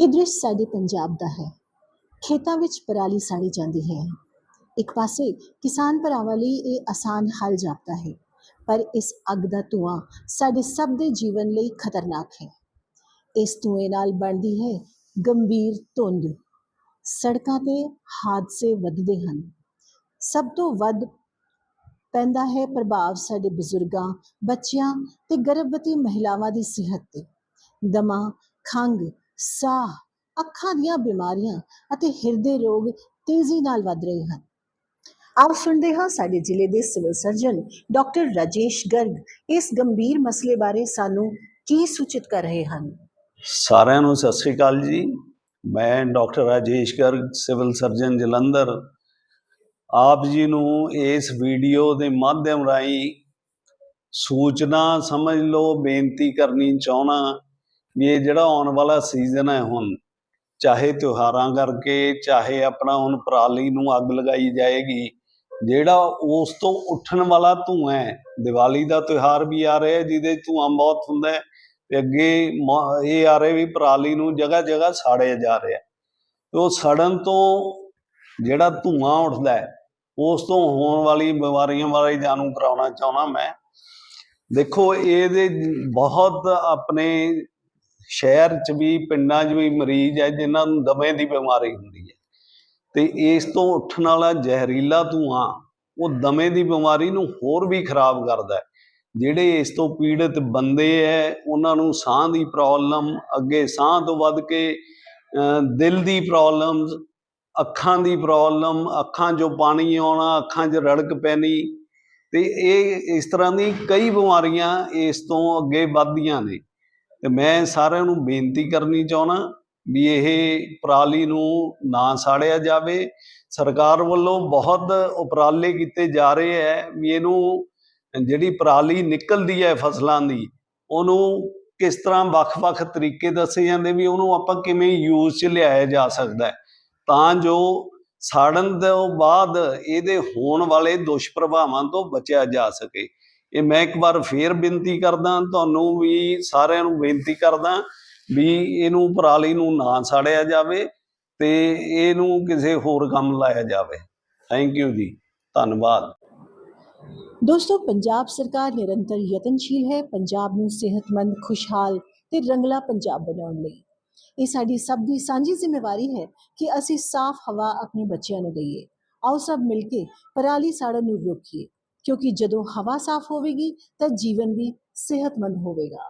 ਇਹ ਦ੍ਰਿਸ਼ ਸਾਡੇ ਪੰਜਾਬ ਦਾ ਹੈ। ਖੇਤਾਂ ਵਿੱਚ ਪਰਾਲੀ ਸਾੜੀ ਜਾਂਦੀ ਹੈ। ਇੱਕ ਪਾਸੇ ਕਿਸਾਨ ਭਰਾਵਾਂ ਲਈ ਇਹ ਆਸਾਨ ਹੱਲ ਜਾਪਦਾ ਹੈ, ਪਰ ਇਸ ਅੱਗ ਦਾ ਧੂਆਂ ਸਾਡੇ ਸਭ ਦੇ ਜੀਵਨ ਲਈ ਖਤਰਨਾਕ ਹੈ। ਇਸ ਧੂਏ ਨਾਲ ਬਣਦੀ ਹੈ ਗੰਭੀਰ ਧੁੰਦ। ਸੜਕਾਂ ਤੇ ਹਾਦਸੇ ਵੱਧਦੇ ਹਨ। ਸਭ ਤੋਂ ਵੱਧ ਪੈਂਦਾ ਹੈ ਪ੍ਰਭਾਵ ਸਾਡੇ ਬਜ਼ੁਰਗਾਂ, ਬੱਚਿਆਂ ਤੇ ਗਰਭਵਤੀ ਮਹਿਲਾਵਾਂ ਦੀ ਸਿਹਤ ਤੇ। ਦਮਾ, ਖੰਘ ਸਾਹ, ਅੱਖਾਂ ਦੀਆਂ ਬਿਮਾਰੀਆਂ ਅਤੇ ਹਿਰਦੇ ਰੋਗ ਤੇਜ਼ੀ ਨਾਲ ਵੱਧ ਰਹੇ ਹਨ। ਆਓ ਸੁਣਦੇ ਹਾਂ ਸਾਡੇ ਜ਼ਿਲ੍ਹੇ ਦੇ civil surgeon doctor Rajesh Garg. ਇਸ ਗੰਭੀਰ ਮਸਲੇ ਬਾਰੇ ਸਾਨੂੰ ਕੀ ਸੂਚਿਤ ਕਰ ਰਹੇ ਹਨ? ਸਾਰਿਆਂ ਨੂੰ ਸਤਿ ਸ੍ਰੀ ਅਕਾਲ ਜੀ। ਮੈਂ doctor Rajesh Garg, civil surgeon Jalandhar. ਆਪ ਜੀ ਨੂੰ ਇਸ ਵੀਡੀਓ ਦੇ ਮਾਧਿਅਮ ਰਾਹੀਂ ਸੂਚਨਾ ਸਮਝ ਲਓ, ਬੇਨਤੀ ਕਰਨੀ ਚਾਹਣਾ ਵੀ ਇਹ ਜਿਹੜਾ ਆਉਣ ਵਾਲਾ ਸੀਜ਼ਨ ਹੈ ਹੁਣ, ਚਾਹੇ ਤਿਉਹਾਰਾਂ ਕਰਕੇ, ਚਾਹੇ ਆਪਣਾ ਹੁਣ ਪਰਾਲੀ ਨੂੰ ਅੱਗ ਲਗਾਈ ਜਾਏਗੀ, ਜਿਹੜਾ ਉਸ ਤੋਂ ਉੱਠਣ ਵਾਲਾ ਧੂੰਆਂ ਹੈ, ਦੀਵਾਲੀ ਦਾ ਤਿਉਹਾਰ ਵੀ ਆ ਰਿਹਾ ਜਿਹਦੇ 'ਚ ਧੂੰਆਂ ਬਹੁਤ ਹੁੰਦਾ ਹੈ, ਤੇ ਅੱਗੇ ਇਹ ਆ ਰਿਹਾ ਵੀ ਪਰਾਲੀ ਨੂੰ ਜਗ੍ਹਾ ਜਗ੍ਹਾ ਸਾੜਿਆ ਜਾ ਰਿਹਾ ਤੇ ਉਹ ਸੜਨ ਤੋਂ ਜਿਹੜਾ ਧੂੰਆਂ ਉੱਠਦਾ ਹੈ, ਉਸ ਤੋਂ ਹੋਣ ਵਾਲੀ ਬਿਮਾਰੀਆਂ ਬਾਰੇ ਜਾਣੂ ਕਰਾਉਣਾ ਚਾਹੁੰਦਾ ਮੈਂ। ਦੇਖੋ, ਇਹਦੇ ਬਹੁਤ ਆਪਣੇ ਸ਼ਹਿਰ 'ਚ ਵੀ, ਪਿੰਡਾਂ 'ਚ ਵੀ ਮਰੀਜ਼ ਹੈ ਜਿਨ੍ਹਾਂ ਨੂੰ ਦਮੇ ਦੀ ਬਿਮਾਰੀ ਹੁੰਦੀ ਹੈ। ਤੇ ਇਸ ਤੋਂ ਉੱਠਣ ਵਾਲਾ ਜ਼ਹਿਰੀਲਾ ਧੂੰਆਂ, ਉਹ ਦਮੇ ਦੀ ਬਿਮਾਰੀ ਨੂੰ ਹੋਰ ਵੀ ਖਰਾਬ ਕਰਦਾ ਹੈ। ਜਿਹੜੇ ਇਸ ਤੋਂ ਪੀੜਤ ਬੰਦੇ ਹੈ, ਉਹਨਾਂ ਨੂੰ ਸਾਹ ਦੀ ਪ੍ਰੋਬਲਮ ਅੱਗੇ ਸਾਹ ਤੋਂ ਵੱਧ ਕੇ ਦਿਲ ਦੀ ਪ੍ਰੋਬਲਮਸ ਅੱਖਾਂ ਦੀ ਪ੍ਰੋਬਲਮ ਅੱਖਾਂ 'ਚੋਂ ਪਾਣੀ ਆਉਣਾ, ਅੱਖਾਂ 'ਚ ਰੜਕ ਪੈਣੀ, ਤੇ ਇਹ ਇਸ ਤਰ੍ਹਾਂ ਦੀ ਕਈ ਬਿਮਾਰੀਆਂ ਇਸ ਤੋਂ ਅੱਗੇ ਵੱਧਦੀਆਂ ਨੇ। ਤੇ ਮੈਂ ਸਾਰਿਆਂ ਨੂੰ ਬੇਨਤੀ ਕਰਨੀ ਚਾਹਣਾ ਵੀ ਇਹ ਪਰਾਲੀ ਨੂੰ ਨਾ ਸਾੜਿਆ ਜਾਵੇ। ਸਰਕਾਰ ਵੱਲੋਂ ਬਹੁਤ ਉਪਰਾਲੇ ਕੀਤੇ ਜਾ ਰਹੇ ਹੈ ਵੀ ਇਹਨੂੰ ਜਿਹੜੀ ਪਰਾਲੀ ਨਿਕਲਦੀ ਹੈ ਫਸਲਾਂ ਦੀ, ਉਹਨੂੰ ਕਿਸ ਤਰ੍ਹਾਂ ਵੱਖ-ਵੱਖ ਤਰੀਕੇ ਦੱਸੇ ਜਾਂਦੇ ਵੀ ਉਹਨੂੰ ਆਪਾਂ ਕਿਵੇਂ ਯੂਜ਼ 'ਚ ਲਿਆਇਆ ਜਾ ਸਕਦਾ ਤਾਂ ਜੋ ਸਾੜਨ ਤੋਂ ਬਾਅਦ ਇਹਦੇ ਹੋਣ ਵਾਲੇ ਦੁਸ਼ਪ੍ਰਭਾਵਾਂ ਤੋਂ ਬਚਿਆ ਜਾ ਸਕੇ। ਇਹ ਮੈਂ ਇੱਕ ਵਾਰ ਫੇਰ ਬੇਨਤੀ ਕਰਦਾ, ਤੁਹਾਨੂੰ ਵੀ ਸਾਰਿਆਂ ਨੂੰ ਬੇਨਤੀ ਕਰਦਾ ਵੀ ਇਹਨੂੰ ਪਰਾਲੀ ਨੂੰ ਨਾ ਸਾੜਿਆ ਜਾਵੇ ਤੇ ਇਹਨੂੰ ਕਿਸੇ ਹੋਰ ਕੰਮ ਲਾਇਆ ਜਾਵੇ। ਥੈਂਕ ਯੂ ਜੀ। ਧੰਨਵਾਦ। ਦੋਸਤੋ, ਪੰਜਾਬ ਸਰਕਾਰ ਨਿਰੰਤਰ ਯਤਨਸ਼ੀਲ ਹੈ, ਪੰਜਾਬ ਨੂੰ ਸਿਹਤਮੰਦ, ਖੁਸ਼ਹਾਲ ਤੇ ਰੰਗਲਾ ਪੰਜਾਬ ਬਣਾਉਣ ਲਈ। ਇਹ ਸਾਡੀ ਸਭ ਦੀ ਸਾਂਝੀ ਜ਼ਿੰਮੇਵਾਰੀ ਹੈ ਕਿ ਅਸੀਂ ਸਾਫ਼ ਹਵਾ ਆਪਣੇ ਬੱਚਿਆਂ ਨੂੰ ਦਈਏ। ਆਓ ਸਭ ਮਿਲ ਕੇ ਪਰਾਲੀ ਸਾੜਨ ਨੂੰ ਰੋਕੀਏ। ਕਿਉਂਕਿ ਜਦੋਂ ਹਵਾ ਸਾਫ਼ ਹੋਵੇਗੀ ਤਾਂ ਜੀਵਨ ਵੀ ਸਿਹਤਮੰਦ ਹੋਵੇਗਾ।